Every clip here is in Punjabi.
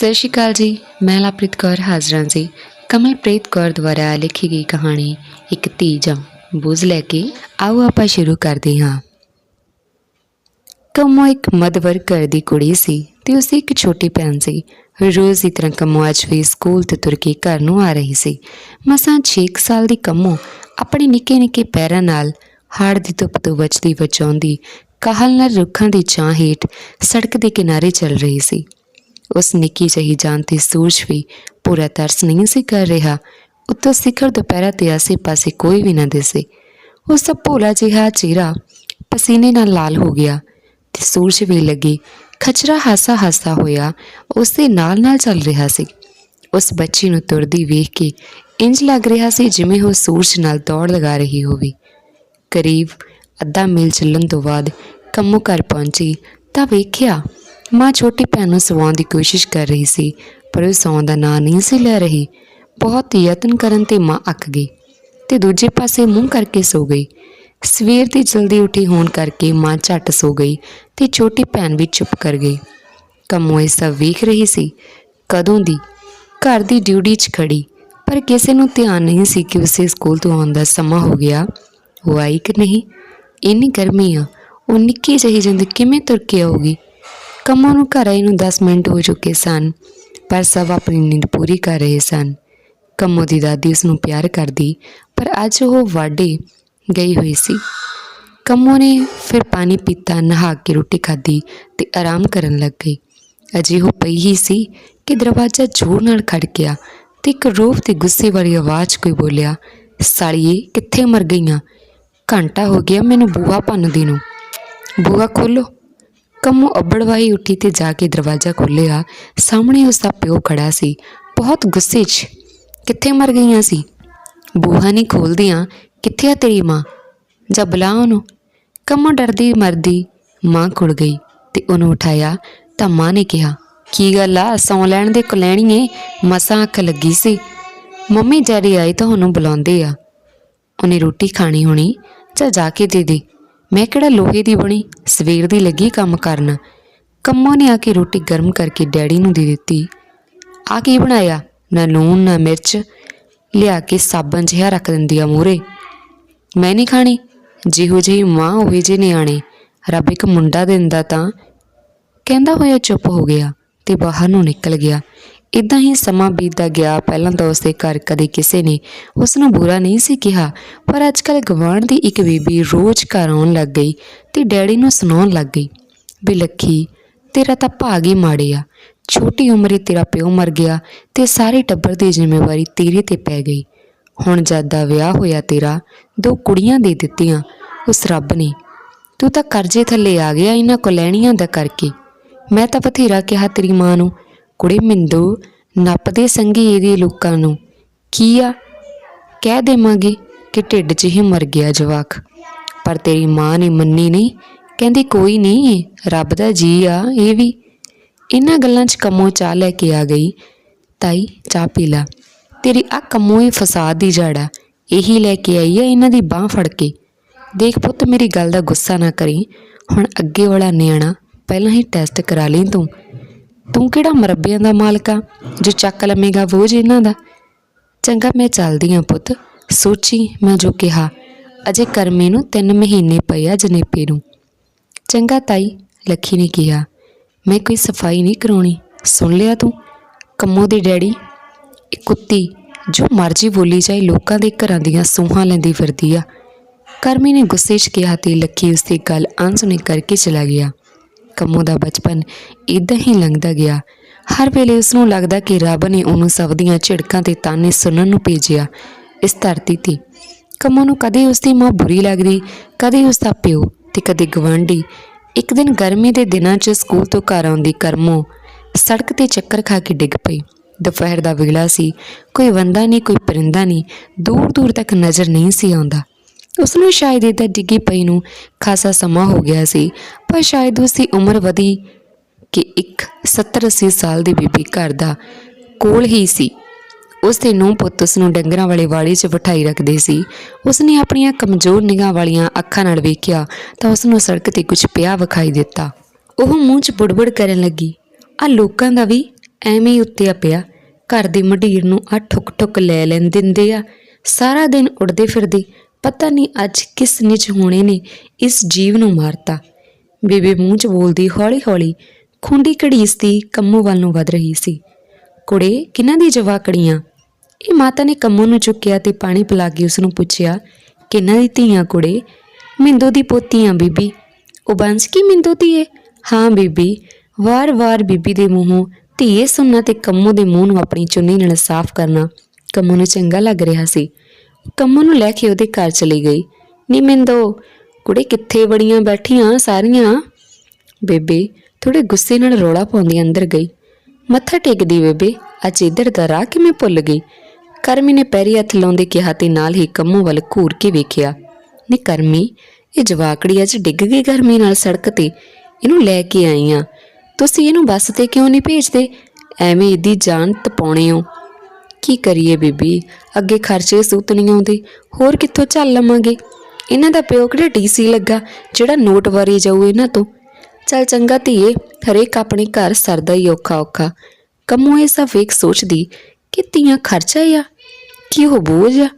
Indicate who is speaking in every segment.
Speaker 1: ਸਤਿ ਸ਼੍ਰੀ ਅਕਾਲ ਜੀ, ਮੈਂ ਲਵਪ੍ਰੀਤ ਕੌਰ ਹਾਜ਼ਰਾਂ ਜੀ। ਕਮਲਪ੍ਰੀਤ ਕੌਰ ਦੁਆਰਾ ਲਿਖੀ ਗਈ ਕਹਾਣੀ, ਇੱਕ ਧੀ ਜਾਂ ਬੋਝ ਲੈ ਕੇ ਆਓ ਆਪਾਂ ਸ਼ੁਰੂ ਕਰਦੇ ਹਾਂ। ਕੰਮੋ ਇੱਕ ਮਧਵਰ ਘਰ ਦੀ ਕੁੜੀ ਸੀ ਤੇ ਉਸਦੀ ਇੱਕ ਛੋਟੀ ਭੈਣ ਸੀ। ਰੋਜ਼ ਦੀ ਤਰ੍ਹਾਂ ਕੰਮੋ ਅੱਜ ਵੀ ਸਕੂਲ ਤੇ ਤੁਰ ਕੇ ਘਰ ਨੂੰ ਆ ਰਹੀ ਸੀ। ਮਸਾਂ 6 ਸਾਲ ਦੀ ਕੰਮੋ ਆਪਣੇ ਨਿੱਕੇ ਨਿੱਕੇ ਪੈਰਾਂ ਨਾਲ ਹਾੜ ਦੀ ਧੁੱਪ ਤੋਂ ਬਚਦੀ ਬਚਾਉਂਦੀ ਕਾਹਲ ਨਾਲ ਰੁੱਖਾਂ ਦੀ ਛਾਂ ਹੇਠ ਸੜਕ ਦੇ ਕਿਨਾਰੇ ਚੱਲ ਰਹੀ ਸੀ। ਉਸ ਨਿੱਕੀ ਜਿਹੀ ਜਾਨ ਤੇ ਸੂਰਜ ਵੀ ਪੂਰਾ ਤਰਸ ਨਹੀਂ ਸੀ ਕਰ ਰਿਹਾ। ਉੱਤੋਂ ਸਿਖਰ ਦੁਪਹਿਰਾ ਤੇ ਆਸੇ-ਪਾਸੇ ਕੋਈ ਵੀ ਨਾ ਦਿਸੇ। ਉਸ ਦਾ ਭੋਲਾ ਜਿਹਾ ਚਿਹਰਾ ਪਸੀਨੇ ਨਾਲ ਲਾਲ ਹੋ ਗਿਆ ਤੇ ਸੂਰਜ ਵੀ ਲੱਗੀ। ਖਚਰਾ ਹਾਸਾ ਹਾਸਾ ਹੋਇਆ। ਉਸ ਦੇ ਨਾਲ ਨਾਲ ਚੱਲ ਰਿਹਾ ਸੀ। ਉਸ ਬੱਚੀ ਨੂੰ ਤੁਰਦੀ ਵੇਖ ਕੇ ਇੰਜ ਲੱਗ ਰਿਹਾ ਸੀ ਜਿਵੇਂ ਉਹ ਸੂਰਜ ਨਾਲ ਦੌੜ ਲਗਾ ਰਹੀ ਹੋਵੇ। ਕਰੀਬ ਅੱਧਾ ਮੀਲ ਚੱਲਣ ਤੋਂ ਬਾਅਦ ਕੰਮੋ ਘਰ ਪਹੁੰਚੀ ਤਾਂ ਵੇਖਿਆ ਮਾਂ ਛੋਟੀ ਭੈਣ ਨੂੰ ਸਵਾਉਣ ਦੀ ਕੋਸ਼ਿਸ਼ ਕਰ ਰਹੀ ਸੀ, ਪਰ ਉਹ ਸੌਣ ਦਾ ਨਾਂ ਨਹੀਂ ਸੀ ਲੈ ਰਹੀ। ਬਹੁਤ ਯਤਨ ਕਰਨ ਤੇ ਮਾਂ ਅੱਕ ਗਈ ਤੇ ਦੂਜੇ ਪਾਸੇ ਮੂੰਹ ਕਰਕੇ ਸੋ ਗਈ। ਸਵੇਰ ਦੀ ਜਲਦੀ ਉੱਠੀ ਹੋਣ ਕਰਕੇ ਮਾਂ ਝੱਟ ਸੋ ਗਈ ਤੇ ਛੋਟੀ ਭੈਣ ਵੀ ਚੁੱਪ ਕਰ ਗਈ। ਕੰਮੋ ਇਹ ਸਭ ਵੇਖ ਰਹੀ ਸੀ, ਕਦੋਂ ਦੀ? ਘਰ ਦੀ ਡਿਊਟੀ 'ਚ ਖੜੀ, ਪਰ ਕਿਸੇ ਨੂੰ ਧਿਆਨ ਨਹੀਂ ਸੀ ਕਿ ਉਸੇ ਸਕੂਲ ਤੋਂ ਆਉਣ ਦਾ ਸਮਾਂ ਹੋ ਗਿਆ। ਉਹ ਆਈ ਕਿ ਨਹੀਂ? ਇੰਨੀ ਗਰਮੀ ਆ, ਉਹ ਨਿੱਕੀ ਜਿਹੀ ਜਿੰਦ ਕਿਵੇਂ ਤੁਰ ਕੇ ਆਊਗੀ? ਕੰਮਾਂ ਨੂੰ ਘਰ ਆਈ ਨੂੰ 10 ਮਿੰਟ ਹੋ ਚੁੱਕੇ ਸਨ, ਪਰ ਸਭ ਆਪਣੀ ਨੀਂਦ ਪੂਰੀ ਕਰ ਰਹੇ ਸਨ। ਕੰਮੋ ਦੀ ਦਾਦੀ ਉਸ ਨੂੰ ਪਿਆਰ ਕਰਦੀ, ਪਰ ਅੱਜ ਉਹ ਵਾਢੇ ਗਈ ਹੋਈ ਸੀ। ਕੰਮੋ ਨੇ ਫਿਰ ਪਾਣੀ ਪੀਤਾ, ਨਹਾ ਕੇ ਰੋਟੀ ਖਾਧੀ ਤੇ ਆਰਾਮ ਕਰਨ ਲੱਗ ਗਈ। ਅਜੇ ਉਹ ਪਈ ਹੀ ਸੀ ਕਿ ਦਰਵਾਜ਼ਾ ਜ਼ੋਰ ਨਾਲ ਖੜਕਿਆ ਤੇ ਇੱਕ ਰੋਹ ਤੇ ਗੁੱਸੇ ਵਾਲੀ ਆਵਾਜ਼ ਕੋਈ ਬੋਲਿਆ, ਸਾਲੀਏ, ਕਿੱਥੇ ਮਰ ਗਈਆਂ? ਘੰਟਾ ਹੋ ਗਿਆ ਮੈਨੂੰ ਬੂਹਾ ਭੰਨਦੀ ਨੂੰ। ਬੂਹਾ ਖੋਲੋ ਕੰਮੋ ਅੱਬੜਵਾਈ ਉੱਠੀ ਤੇ ਜਾ ਕੇ ਦਰਵਾਜ਼ਾ ਖੋਲ੍ਹਿਆ। ਸਾਹਮਣੇ ਉਸ ਦਾ ਪਿਓ ਖੜਾ ਸੀ। ਬਹੁਤ ਗੁੱਸੇ 'ਚ ਕਿੱਥੇ ਮਰ ਗਈਆਂ ਸੀ? ਬੂਹਾ ਨਹੀਂ ਖੋਲਦੀਆਂ ਕਿੱਥੇ ਆ ਤੇਰੀ ਮਾਂ? ਜਾਂ ਬੁਲਾ ਉਹਨੂੰ? ਕੰਮੋ ਡਰਦੀ ਮਰਦੀ ਮਾਂ ਕੋਲ ਗਈ ਤੇ ਉਹਨੂੰ ਉਠਾਇਆ ਤਾਂ ਮਾਂ ਨੇ ਕਿਹਾ, ਕੀ ਗੱਲ ਆ? ਸੌਂ ਲੈਣ ਦੇ ਕੁਲੈਣੀਏ, ਮਸਾਂ ਅੱਖ ਲੱਗੀ ਸੀ। ਮੰਮੀ ਜੈਰੀ ਆਈ ਤਾਂ ਉਹਨੂੰ ਬੁਲਾਉਂਦੇ ਆ। ਉਹਨੇ ਰੋਟੀ ਖਾਣੀ ਹੋਣੀ ਜਾਂ ਜਾ ਕੇ ਦੇ ਦੇ। ਮੈਂ ਕਿਹੜਾ ਲੋਹੇ ਦੀ ਬਣੀ, ਸਵੇਰ ਦੀ ਲੱਗੀ ਕੰਮ ਕਰਨ। ਕੰਮੋਂ ਨੇ ਆ ਕੇ ਰੋਟੀ ਗਰਮ ਕਰਕੇ ਡੈਡੀ ਨੂੰ ਦੇ ਦਿੱਤੀ। ਆ ਕੀ ਬਣਾਇਆ? ਨਾ ਲੂਣ, ਨਾ ਮਿਰਚ। ਲਿਆ ਕੇ ਸਾਬਣ ਜਿਹਾ ਰੱਖ ਦਿੰਦੀ ਆ ਮੂਰੇ ਮੈਂ ਨਹੀਂ ਖਾਣੀ। ਜਿਹੋ ਜਿਹੀ ਮਾਂ, ਉਹੇ ਜਿਹੇ ਨਿਆਣੇ। ਰੱਬ ਇੱਕ ਮੁੰਡਾ ਦਿੰਦਾ ਤਾਂ। ਕਹਿੰਦਾ ਹੋਇਆ ਚੁੱਪ ਹੋ ਗਿਆ ਤੇ ਬਾਹਰ ਨੂੰ ਨਿਕਲ ਗਿਆ। ਇਦਾਂ ਹੀ ਸਮਾਂ ਬੀਤਦਾ ਗਿਆ। ਪਹਿਲਾਂ ਤਾਂ ਉਸਦੇ ਘਰ ਕਦੇ ਕਿਸੇ ਨੇ ਉਸ ਨੂੰ ਬੁਰਾ ਨਹੀਂ ਸੀ ਕਿਹਾ, ਪਰ ਅੱਜਕੱਲ ਗਵਾਂਢ ਦੀ ਇੱਕ ਬੀਬੀ ਰੋਜ਼ ਘਰ ਆਉਣ ਲੱਗ ਗਈ ਤੇ ਡੈਡੀ ਨੂੰ ਸੁਣਾਉਣ ਲੱਗ ਗਈ, ਵੀ ਲੱਖੀ, ਤੇਰਾ ਤਾਂ ਭਾਗ ਹੀ ਮਾੜੇ ਆ ਛੋਟੀ ਉਮਰੇ ਤੇਰਾ ਪਿਓ ਮਰ ਗਿਆ ਤੇ ਸਾਰੇ ਟੱਬਰ ਦੀ ਜ਼ਿੰਮੇਵਾਰੀ ਤੇਰੇ ਤੇ ਪੈ ਗਈ। ਹੁਣ ਜਦ ਦਾ ਵਿਆਹ ਹੋਇਆ ਤੇਰਾ, ਦੋ ਕੁੜੀਆਂ ਦੇ ਦਿੱਤੀਆਂ, ਉਸ ਰੱਬ ਨੇ। ਤੂੰ ਤਾਂ ਕਰਜ਼ੇ ਥੱਲੇ ਆ ਗਿਆ ਇਹਨਾਂ ਕੋਲੈਣੀਆਂ ਦਾ ਕਰਕੇ। ਮੈਂ ਤਾਂ ਬਥੇਰਾ ਕਿਹਾ ਤੇਰੀ ਮਾਂ ਨੂੰ ਕੁੜੇ ਮਿੰਦੂ, ਨੱਪਦੇ ਸੰਗੀ ਇਹਦੇ ਲੋਕਾਂ ਨੂੰ। ਕੀ ਆ? ਕਹਿ ਦੇਵਾਂਗੇ ਕਿ ਢਿੱਡ 'ਚ ਹੀ ਮਰ ਗਿਆ ਜਵਾਕ। ਪਰ ਤੇਰੀ ਮਾਂ ਨੇ ਮੰਨੀ ਨਹੀਂ। ਕਹਿੰਦੀ, ਕੋਈ ਨਹੀਂ, ਰੱਬ ਦਾ ਜੀ ਆ, ਇਹ ਵੀ। ਇਹਨਾਂ ਗੱਲਾਂ 'ਚ ਕੰਮੋਂ ਚਾਹ ਲੈ ਕੇ ਆ ਗਈ। ਤਾਈ, ਚਾਹ ਪੀ ਲਾ। ਤੇਰੀ ਆ ਕੰਮੋਂ ਹੀ ਫਸਾਦ ਦੀ ਜੜਾ ਇਹੀ ਲੈ ਕੇ ਆਈ ਆ ਇਹਨਾਂ ਦੀ ਬਾਹ ਫੜ ਕੇ। ਦੇਖ ਪੁੱਤ, ਮੇਰੀ ਗੱਲ ਦਾ ਗੁੱਸਾ ਨਾ ਕਰੀ। ਹੁਣ ਅੱਗੇ ਵਾਲਾ ਨਿਆਣਾ ਪਹਿਲਾਂ ਹੀ ਟੈਸਟ ਕਰਾ ਲਈ ਤੂੰ। ਤੂੰ ਕਿਹੜਾ ਮਰੱਬਿਆਂ ਦਾ ਮਾਲਕ ਆ, ਜੋ ਚੱਕ ਲਵੇਂਗਾ ਬੋਝ ਇਹਨਾਂ ਦਾ? ਚੰਗਾ ਮੈਂ ਚੱਲਦੀ ਆ ਪੁੱਤ, ਸੋਚੀ ਮੈਂ ਜੋ ਕਿਹਾ। ਅਜੇ ਕਰਮੇ ਨੂੰ 3 ਮਹੀਨੇ ਪਏ ਆ ਜਨੇਪੇ ਨੂੰ। ਚੰਗਾ ਤਾਈ, ਲੱਖੀ ਨੇ ਕਿਹਾ, ਮੈਂ ਕੋਈ ਸਫ਼ਾਈ ਨਹੀਂ ਕਰਾਉਣੀ, ਸੁਣ ਲਿਆ ਤੂੰ? ਕੰਮੋ ਦੇ ਡੈਡੀ, ਇਹ ਕੁੱਤੀ ਜੋ ਮਰਜ਼ੀ ਬੋਲੀ ਜਾਏ ਲੋਕਾਂ ਦੇ ਘਰਾਂ ਦੀਆਂ ਸੂਹਾਂ ਲੈਂਦੀ ਫਿਰਦੀ ਆ। ਕਰਮੀ ਨੇ ਗੁੱਸੇ 'ਚ ਕਿਹਾ ਤੇ ਲੱਖੀ ਉਸ ਦੀ ਗੱਲ ਅਣਸੁਣੀ ਕਰਕੇ ਚਲਾ ਗਿਆ। ਕੰਮੋ ਦਾ ਬਚਪਨ ਇਦਾਂ ਹੀ ਲੰਘਦਾ ਗਿਆ। ਹਰ ਵੇਲੇ ਉਸ ਨੂੰ ਲੱਗਦਾ ਕਿ ਰੱਬ ਨੇ ਉਹਨੂੰ ਸਭ ਦੀਆਂ ਝਿੜਕਾਂ ਤੇ ਤਾਨੇ ਸੁਣਨ ਨੂੰ ਭੇਜਿਆ। ਇਸ ਧਰਤੀ ਤੇ ਕੰਮੋ ਨੂੰ ਕਦੇ ਉਸ ਦੀ ਮਾਂ ਬੁਰੀ ਲੱਗਦੀ, ਕਦੇ ਉਸ ਦਾ ਪਿਓ ਤੇ ਕਦੇ ਗਵਾਂਢੀ ਇੱਕ ਦਿਨ ਗਰਮੀ ਦੇ ਦਿਨਾਂ 'ਚ ਸਕੂਲ ਤੋਂ ਘਰ ਆਉਂਦੀ ਕਰਮੋ ਸੜਕ ਤੇ ਚੱਕਰ ਖਾ ਕੇ ਡਿੱਗ ਪਈ। ਦੁਪਹਿਰ ਦਾ ਵੇਲਾ ਸੀ, ਕੋਈ ਵੰਦਾ ਨਹੀਂ, ਕੋਈ ਪਰਿੰਦਾ ਨਹੀਂ ਦੂਰ ਦੂਰ ਤੱਕ ਨਜ਼ਰ ਨਹੀਂ ਸੀ ਆਉਂਦਾ। ਉਸ ਨੂੰ ਸ਼ਾਇਦ ਇਹਦਾ ਡਿੱਗੀ ਪਈ ਨੂੰ ਖਾਸਾ ਸਮਾਂ ਹੋ ਗਿਆ ਸੀ, ਪਰ ਸ਼ਾਇਦ ਉਸ ਦੀ ਉਮਰ ਵਧੀ ਕਿ ਇੱਕ 70 80 ਸਾਲ ਦੀ ਬੀਬੀ ਘਰ ਦਾ ਕੋਲ ਹੀ ਸੀ। ਉਸ ਦੇ ਨੂੰਹ ਪੁੱਤ ਉਸ ਨੂੰ ਡੰਗਰਾਂ ਵਾਲੇ ਵਾੜੀ 'ਚ ਬਿਠਾਈ ਰੱਖਦੇ ਸੀ। ਉਸ ਨੇ ਆਪਣੀਆਂ ਕਮਜ਼ੋਰ ਨਿਗਾਹ ਵਾਲੀਆਂ ਅੱਖਾਂ ਨਾਲ ਵੇਖਿਆ ਤਾਂ ਉਸ ਨੂੰ ਸੜਕ ਤੇ ਕੁਝ ਪਿਆ ਵਿਖਾਈ ਦਿੱਤਾ। ਉਹ ਮੂੰਹ 'ਚ ਬੁੜਬੁੜ ਕਰਨ ਲੱਗੀ। ਆ ਲੋਕਾਂ ਦਾ ਵੀ ਐਵੇਂ ਹੀ ਉੱਤੇ ਪਿਆ। ਘਰ ਦੀ ਮਢੀਰ ਨੂੰ ਆ ਠੁਕ ਠੁਕ ਲੈ ਲੈਣ ਦਿੰਦੇ ਆ। ਸਾਰਾ ਦਿਨ ਉੜਦੇ ਫਿਰਦੇ। ਪਤਾ ਨਹੀਂ ਅੱਜ ਕਿਸ ਨਿਜ ਹੋਣੇ ਨੇ ਇਸ ਜੀਵ ਨੂੰ ਮਾਰਤਾ। ਬੇਬੇ ਮੂੰਹ 'ਚ ਬੋਲਦੀ ਹੌਲੀ ਹੌਲੀ ਖੁੰਡੀ ਘੜੀਸਦੀ ਕੰਮੋ ਵੱਲ ਨੂੰ ਵਧ ਰਹੀ ਸੀ। ਕੁੜੇ ਕਿਹਨਾਂ ਦੀ ਜਵਾਕੜੀਆਂ? ਇਹ ਮਾਤਾ ਨੇ ਕੰਮੋ ਨੂੰ ਚੁੱਕਿਆ ਤੇ ਪਾਣੀ ਪਿਲਾ ਕੇ ਉਸ ਨੂੰ ਪੁੱਛਿਆ ਕਿਹਨਾਂ ਦੀ ਧੀਆਂ ਕੁੜੇ? ਮਿੰਦੋ ਦੀ ਪੋਤੀਆਂ, ਬੀਬੀ। ਉਹ ਬੰਸ ਕੀ ਮਿੰਦੋ ਦੀ ਏ? ਹਾਂ, ਬੀਬੀ। ਵਾਰ-ਵਾਰ ਬੀਬੀ ਦੇ ਮੂੰਹੋਂ ਧੀਏ ਸੁਣਨਾ ਤੇ ਕੰਮੋ ਦੇ ਮੂੰਹ ਨੂੰ ਆਪਣੀ ਚੁੰਨੀ ਨਾਲ ਸਾਫ਼ ਕਰਨਾ ਕੰਮੋ ਨੂੰ ਚੰਗਾ ਲੱਗ ਰਿਹਾ ਸੀ। ਕੰਮੋ ਨੂੰ ਲੈ ਕੇ ਉਹਦੇ ਘਰ ਚਲੀ ਗਈ। ਨੀ ਮਿੰਦੋ, ਕੁੜੇ ਕਿੱਥੇ ਬੜੀਆਂ ਬੈਠੀਆਂ ਸਾਰੀਆਂ? ਬੇਬੇ ਥੋੜੇ ਗੁੱਸੇ ਨਾਲ ਰੋਲਾ ਪਾਉਂਦੀ ਅੰਦਰ ਗਈ। ਮੱਥਾ ਟੇਕਦੀ ਬੇਬੇ, ਅੱਜ ਇੱਧਰ ਦਾ ਰਾਹ ਕਿਵੇਂ ਭੁੱਲ ਗਈ? ਕਰਮੀ ਨੇ ਪੈਰੀ ਹੱਥ ਲਾਉਂਦੇ ਕਿਹਾ ਤੇ ਨਾਲ ਹੀ ਕੰਮੋਂ ਵੱਲ ਘੂਰ ਕੇ ਵੇਖਿਆ। ਨੀ ਕਰਮੀ, ਇਹ ਜਵਾਕੜੀ ਅੱਜ ਡਿੱਗ ਗਈ ਗਰਮੀ ਨਾਲ ਸੜਕ ਤੇ। ਇਹਨੂੰ ਲੈ ਕੇ ਆਈ ਆ। ਤੁਸੀਂ ਇਹਨੂੰ ਬੱਸ ਤੇ ਕਿਉਂ ਨਹੀਂ ਭੇਜਦੇ? ਐਵੇਂ ਇਹਦੀ ਜਾਨ ਤਪਾਉਣੇ ਹੋ। ਕੀ ਕਰੀਏ ਬੀਬੀ? ਅੱਗੇ ਖਰਚੇ ਸੂਤ ਨਹੀਂ ਆਉਂਦੇ। ਹੋਰ ਕਿੱਥੋਂ ਚੱਲ ਲਵਾਂਗੇ? ਇਹਨਾਂ ਦਾ ਪਿਓ ਕਿਹੜਾ ਡੀਸੀ ਲੱਗਾ? ਜਿਹੜਾ ਨੋਟ ਵਾਰੀ ਜਾਊ ਇਹਨਾਂ ਤੋਂ। ਚੱਲ ਚੰਗਾ ਧੀਏ, ਹਰੇਕ ਆਪਣੇ ਘਰ ਸਰਦਾ ਹੀ ਔਖਾ ਔਖਾ। ਕੰਮੋਂ ਇਹ ਸਭ ਵੇਖ ਸੋਚਦੀ, ਕਿ ਧੀਆਂ ਖਰਚਾ ਆ, ਕੀ ਉਹ ਬੋਝ ਆ।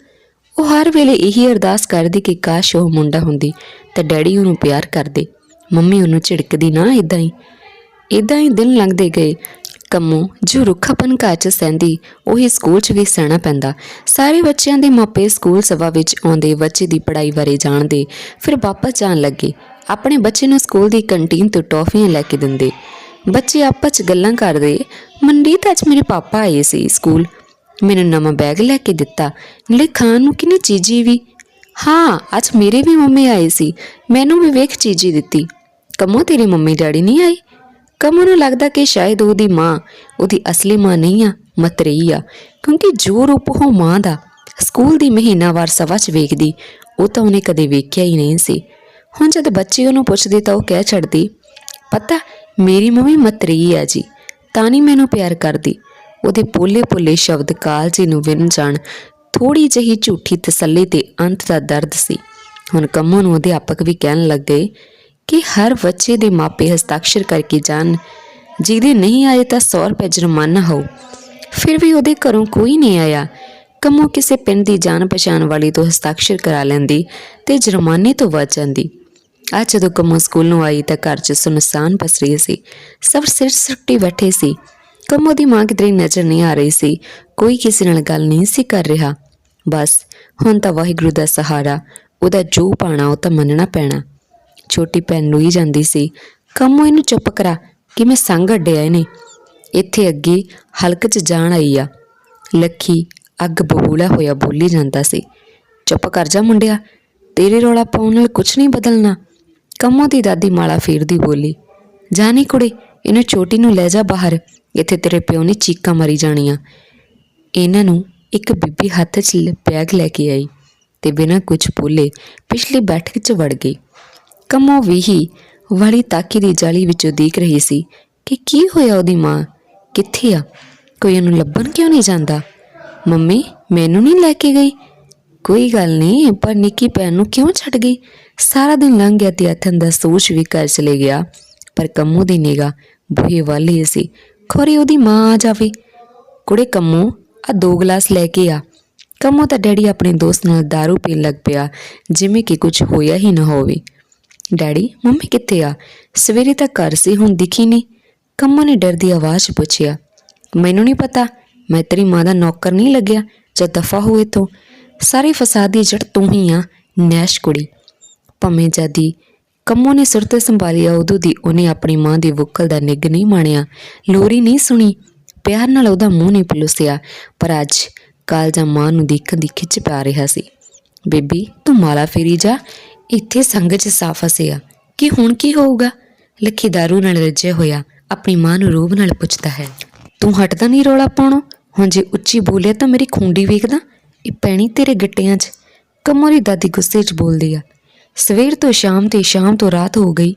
Speaker 1: ਉਹ ਹਰ ਵੇਲੇ ਇਹੀ ਅਰਦਾਸ ਕਰਦੀ ਕਿ ਕਾਸ਼ ਉਹ ਮੁੰਡਾ ਹੁੰਦੀ ਤਾਂ ਡੈਡੀ ਉਹਨੂੰ ਪਿਆਰ ਕਰਦੇ। ਮੰਮੀ ਉਹਨੂੰ ਝਿੜਕਦੀ ਨਾ ਇਦਾਂ ਹੀ। ਇਦਾਂ ਹੀ ਦਿਨ ਲੰਘਦੇ ਗਏ। ਕੰਮੋਂ ਜੋ ਰੁੱਖਾਪਨ ਘਰ ਚ ਸਹਿੰਦੀ, ਉਹੀ ਸਕੂਲ ਚ ਵੀ ਸਹਿਣਾ ਪੈਂਦਾ। ਸਾਰੇ ਬੱਚਿਆਂ ਦੇ ਮਾਪੇ ਸਕੂਲ ਸਭਾ ਵਿੱਚ ਆਉਂਦੇ, ਬੱਚੇ ਦੀ ਪੜ੍ਹਾਈ ਬਾਰੇ ਜਾਣਦੇ, ਫਿਰ ਵਾਪਸ ਜਾਣ ਲੱਗੇ। ਆਪਣੇ ਬੱਚੇ ਨੂੰ ਸਕੂਲ ਦੀ ਕੰਟੀਨ ਤੋਂ ਟੌਫੀਆਂ ਲੈ ਕੇ ਦਿੰਦੇ। ਬੱਚੇ ਆਪਸ ਚ ਗੱਲਾਂ ਕਰਦੇ ਮਨਦੀਪ ਅੱਜ ਮੇਰੇ ਪਾਪਾ ਆਏ ਸੀ ਸਕੂਲ। ਮੈਨੂੰ ਨਵਾਂ ਬੈਗ ਲੈ ਕੇ ਦਿੱਤਾ। ਨਾਲੇ ਖਾਣ ਨੂੰ ਕਿੰਨੀ ਚੀਜ਼ੀ ਵੀ? ਹਾਂ, ਅੱਜ ਮੇਰੇ ਵੀ ਮੰਮੀ ਆਏ ਸੀ। ਮੈਨੂੰ ਵੀ ਵੇਖ ਚੀਜ਼ੀ ਦਿੱਤੀ। ਕੰਮੋ ਤੇਰੀ ਮੰਮੀ ਡੈਡੀ ਨਹੀਂ ਆਏ ਕੰਮੋ ਨੂੰ ਲੱਗਦਾ ਕਿ ਸ਼ਾਇਦ ਉਹਦੀ ਮਾਂ ਉਹਦੀ ਅਸਲੀ ਮਾਂ ਨਹੀਂ ਆ ਮਤਰੇਈ ਆ, ਕਿਉਂਕਿ ਜੋ ਰੂਪ ਉਹ ਮਾਂ ਦਾ ਸਕੂਲ ਦੀ ਮਹੀਨਾਵਾਰ ਸਭਾ 'ਚ ਵੇਖਦੀ, ਉਹ ਤਾਂ ਉਹਨੇ ਕਦੇ ਵੇਖਿਆ ਹੀ ਨਹੀਂ ਸੀ। ਹੁਣ ਜਦ ਬੱਚੇ ਉਹਨੂੰ ਪੁੱਛਦੇ ਤਾਂ ਉਹ ਕਹਿ ਛੱਡਦੀ, ਪਤਾ, ਮੇਰੀ ਮੰਮੀ ਮਤਰੇਈ ਆ ਜੀ, ਤਾਂ ਨਹੀਂ ਮੈਨੂੰ ਪਿਆਰ ਕਰਦੀ। ਉਹਦੇ ਪੋਲੇ-ਪੋਲੇ ਸ਼ਬਦ ਕਾਲਜੇ ਨੂੰ ਵਿੰਨ ਜਾਣ ਥੋੜੀ ਜਿਹੀ ਝੂਠੀ ਤਸੱਲੀ ਤੇ ਅੰਤ ਦਾ ਦਰਦ ਸੀ। ਹੁਣ ਕੰਮੋ ਨੂੰ ਅਧਿਆਪਕ ਵੀ ਕਹਿਣ ਲੱਗ ਗਏ ਕਿ ਹਰ ਬੱਚੇ ਦੇ ਮਾਪੇ ਹਸਤਾਖਰ ਕਰਕੇ ਜਾਣ। ਜਿਹਦੇ ਨਹੀਂ ਆਏ ਤਾਂ 100 ਰੁਪਏ ਜੁਰਮਾਨਾ ਹੋ ਫਿਰ ਵੀ ਉਹਦੇ ਘਰੋਂ ਕੋਈ ਨਹੀਂ ਆਇਆ। ਕੰਮੋ ਕਿਸੇ ਪਿੰਡ ਦੀ ਜਾਣ ਪਛਾਣ ਵਾਲੀ ਤੋਂ ਹਸਤਾਖਰ ਕਰਾ ਲੈਂਦੀ ਤੇ ਜੁਰਮਾਨੇ ਤੋਂ ਬਚ ਜਾਂਦੀ। ਅੱਜ ਜਦੋਂ ਕੰਮੋ ਸਕੂਲ ਨੂੰ ਆਈ ਤਾਂ ਘਰ 'ਚ ਸੁਨਸਾਨ ਪਸਰੀ ਸੀ। ਸਭ ਸਿਰ ਸੁੱਟੀ ਬੈਠੇ ਸੀ। ਕੰਮੋ ਦੀ ਮਾਂ ਕਿਧਰੇ ਨਜ਼ਰ ਨਹੀਂ ਆ ਰਹੀ ਸੀ। ਕੋਈ ਕਿਸੇ ਨਾਲ ਗੱਲ ਨਹੀਂ ਸੀ ਕਰ ਰਿਹਾ। ਬਸ ਹੁਣ ਤਾਂ ਵਾਹਿਗੁਰੂ ਦਾ ਸਹਾਰਾ, ਉਹਦਾ ਜੋ ਪਾਣਾ ਉਹ ਤਾਂ ਮੰਨਣਾ ਪੈਣਾ। ਛੋਟੀ ਭੈਣ ਰੋਈ ਜਾਂਦੀ ਸੀ। ਕੰਮੋ ਇਹਨੂੰ ਚੁੱਪ ਕਰਾ ਕਿ ਮੈਂ ਸੰਗ ਅੱਡਿਆ ਇਹਨੇ। ਇੱਥੇ ਅੱਗੇ ਹਲਕ 'ਚ ਜਾਣ ਆਈ ਆ। ਲੱਖੀ ਅੱਗ ਬਬੂਲਾ ਹੋਇਆ ਬੋਲੀ ਜਾਂਦਾ ਸੀ। ਚੁੱਪ ਕਰ ਜਾ ਮੁੰਡਿਆ, ਤੇਰੇ ਰੌਲਾ ਪਾਉਣ ਨਾਲ ਕੁਝ ਨਹੀਂ ਬਦਲਣਾ। ਕੰਮੋ ਦੀ ਦਾਦੀ ਮਾਲਾ ਫੇਰਦੀ ਬੋਲੀ, ਜਾਨੀ ਕੁੜੇ, ਇਹਨੂੰ ਛੋਟੀ ਨੂੰ ਲੈ ਜਾ ਬਾਹਰ, ਇੱਥੇ ਤੇਰੇ ਪਿਓ ਨੇ ਚੀਕਾਂ ਮਾਰੀ ਜਾਣੀਆਂ। ਇਹਨਾਂ ਨੂੰ ਇੱਕ ਬੀਬੀ ਹੱਥ 'ਚ ਬੈਗ ਲੈ ਕੇ ਆਈ ਤੇ ਬਿਨਾਂ ਕੁਝ ਬੋਲੇ ਪਿਛਲੀ ਬੈਠਕ 'ਚ ਵੜ ਗਈ। ਕੰਮੋ ਵੀ ਵਾਲੀ ਤਾਕੀ ਦੀ ਜਾਲੀ ਵਿੱਚੋਂ ਦੇਖ ਰਹੀ ਸੀ ਕਿ ਕੀ ਹੋਇਆ ਉਹਦੀ ਮਾਂ? ਕਿੱਥੇ ਆ? ਕੋਈ ਉਹਨੂੰ ਲੱਭਣ ਕਿਉਂ ਨਹੀਂ ਜਾਂਦਾ? ਮੰਮੀ, ਮੈਨੂੰ ਨਹੀਂ ਲੈ ਕੇ ਗਈ? ਕੋਈ ਗੱਲ ਨਹੀਂ, ਪਰ ਨਿੱਕੀ ਭੈਣ ਨੂੰ ਕਿਉਂ ਛੱਡ ਗਈ? ਸਾਰਾ ਦਿਨ ਲੰਘ ਗਿਆ ਤੇ ਅਥਨ ਦਾ ਸੋਚ ਵੀ ਘਰ ਚਲੇ ਗਿਆ। ਪਰ ਕੰਮੂ ਦੀ ਨਿਗਾ ਬੂਹੇ ਵੱਲ ਹੀ ਸੀ। ਖੋਰੇ ਉਹਦੀ ਮਾਂ ਆ ਜਾਵੇ। ਕੁੜੇ ਕੰਮੂ ਆ ਦੋ ਗਲਾਸ ਲੈ ਕੇ ਆ। ਕੰਮੂ ਤਾਂ ਡੈਡੀ ਆਪਣੇ ਦੋਸਤ ਨਾਲ दारू ਪੀਣ ਲੱਗ ਪਿਆ, ਜਿਵੇਂ ਕਿ ਕੁਝ ਹੋਇਆ ਹੀ ਨਾ ਹੋਵੇ। ਡੈਡੀ, ਮੰਮੀ ਕਿੱਥੇ ਆ? ਸਵੇਰੇ ਤਾਂ ਘਰ ਸੀ, ਹੁਣ ਦਿਖੀ ਨਹੀਂ। ਕੰਮੂ ਨੇ ਡਰਦੀ ਆਵਾਜ਼ ਪੁੱਛਿਆ। ਮੈਨੂੰ ਨਹੀਂ ਪਤਾ, ਮੈਂ ਤੇਰੀ ਮਾਂ ਦਾ ਨੌਕਰ ਨਹੀਂ ਲੱਗਿਆ ਜਦ ਦਫਾ ਹੋਏ ਤੋਂ। ਸਾਰੇ ਫਸਾਦ ਦੀ ਜੜ ਤੂੰ ਹੀ ਆ, ਨੈਸ਼ ਕੁੜੀ। ਭਵੇਂ ਜਦੀ, ਕੰਮੋ ਨੇ ਸੁਰਤ ਸੰਭਾਲਿਆ, ਉਦੋਂ ਦੀ ਉਹਨੇ ਆਪਣੀ ਮਾਂ ਦੀ ਵੁੱਕਲ ਦਾ ਨਿੱਘ ਨਹੀਂ ਮਾਣਿਆ, ਲੋਰੀ ਨਹੀਂ ਸੁਣੀ। ਪਿਆਰ ਨਾਲ ਉਹਦਾ ਮੂੰਹ ਨਹੀਂ ਪਲੁਸਿਆ, ਪਰ ਅੱਜ ਕਾਲਜਾ ਮਾਂ ਨੂੰ ਦੇਖਣ ਦੀ ਖਿੱਚ ਪਾ ਰਿਹਾ ਸੀ। ਬੇਬੀ, ਤੂੰ ਮਾਲਾ ਫੇਰੀ ਜਾ ਇੱਥੇ ਸੰਗ 'ਚ ਸਾਫ਼ ਫਸਿਆ ਕਿ ਹੁਣ ਕੀ ਹੋਊਗਾ? ਲੱਖੀ ਦਾਰੂ ਨਾਲ ਰੱਜਿਆ ਹੋਇਆ ਆਪਣੀ ਮਾਂ ਨੂੰ ਰੋਬ ਨਾਲ ਪੁੱਛਦਾ ਹੈ, ਤੂੰ ਹਟਦਾ ਨਹੀਂ ਰੋਲਾ ਪਾਉਣੋਂ? ਹੁਣ ਜੇ ਉੱਚੀ ਬੋਲਿਆ ਤਾਂ ਮੇਰੀ ਖੁੰਡੀ ਵੇਖਦਾ? ਇਹ ਪੈਣੀ ਤੇਰੇ ਗਿੱਟਿਆਂ 'ਚ? ਕੰਮੋ ਦੀ ਦਾਦੀ ਗੁੱਸੇ 'ਚ ਬੋਲਦੀ ਆ, ਸਵੇਰ ਤੋਂ ਸ਼ਾਮ ਤੇ ਸ਼ਾਮ ਤੋਂ ਰਾਤ ਹੋ ਗਈ।